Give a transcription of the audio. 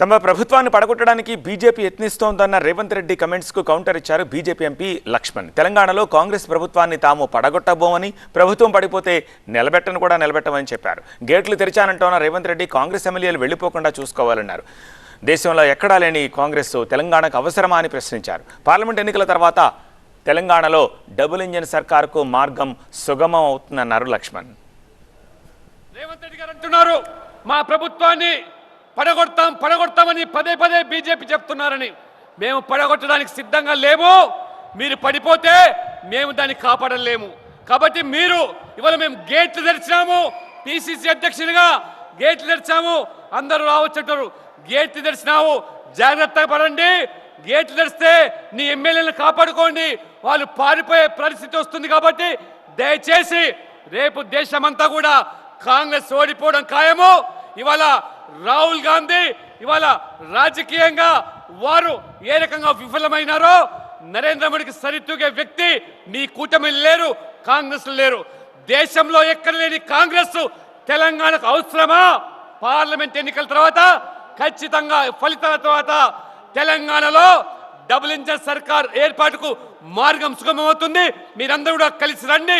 తమ ప్రభుత్వాన్ని పడగొట్టడానికి బీజేపీ యత్నిస్తోందన్న రేవంత్ రెడ్డి కమెంట్స్కు కౌంటర్ ఇచ్చారు బీజేపీ ఎంపీ లక్ష్మణ్. తెలంగాణలో కాంగ్రెస్ ప్రభుత్వాన్ని తాము పడగొట్టబోమని ప్రభుత్వం పడిపోతే నిలబెట్టను కూడా నిలబెట్టమని చెప్పారు. గేట్లు తెరిచానంటోన్న రేవంత్ రెడ్డి కాంగ్రెస్ ఎమ్మెల్యేలు వెళ్ళిపోకుండా చూసుకోవాలన్నారు. దేశంలో ఎక్కడా లేని కాంగ్రెస్ తెలంగాణకు అవసరమా అని ప్రశ్నించారు. పార్లమెంట్ ఎన్నికల తర్వాత తెలంగాణలో డబుల్ ఇంజిన్ సర్కార్కు మార్గం సుగమం అవుతుందన్నారు లక్ష్మణ్. రేవంత్ రెడ్డి గారు అంటున్నారు మా ప్రభుత్వాన్ని పడగొడతాం పడగొడతామని పదే పదే బీజేపీ చెప్తున్నారని. మేము పడగొట్టడానికి సిద్ధంగా లేము. మీరు పడిపోతే మేము దాన్ని కాపాడలేము. కాబట్టి మీరు ఇవాళ మేము గేట్లు తెరిచినాము. పిసిసి అధ్యక్షునిగా గేట్లు తెరిచాము. అందరూ రావచ్చు గేట్లు తెరిచినావు. జాగ్రత్తగా పడండి. గేట్లు తెరిస్తే నీ ఎమ్మెల్యేలను కాపాడుకోండి. వాళ్ళు పారిపోయే పరిస్థితి వస్తుంది కాబట్టి దయచేసి రేపు దేశమంతా కూడా కాంగ్రెస్ ఓడిపోవడం ఖాయము. ఇవాళ రాహుల్ గాంధీ ఇవాళ రాజకీయంగా వారు ఏ రకంగా విఫలమైనారో నరేంద్ర మోడీకి సరితూగే వ్యక్తి మీ కూటమి లేరు కాంగ్రెస్ లేరు. దేశంలో ఎక్కడ లేని కాంగ్రెస్ తెలంగాణకు అవసరమా? పార్లమెంట్ ఎన్నికల తర్వాత ఖచ్చితంగా ఫలితాల తర్వాత తెలంగాణలో డబుల్ ఇంజన్ సర్కార్ ఏర్పాటుకు మార్గం సుగమవుతుంది మీరందరూ కూడా కలిసి రండి.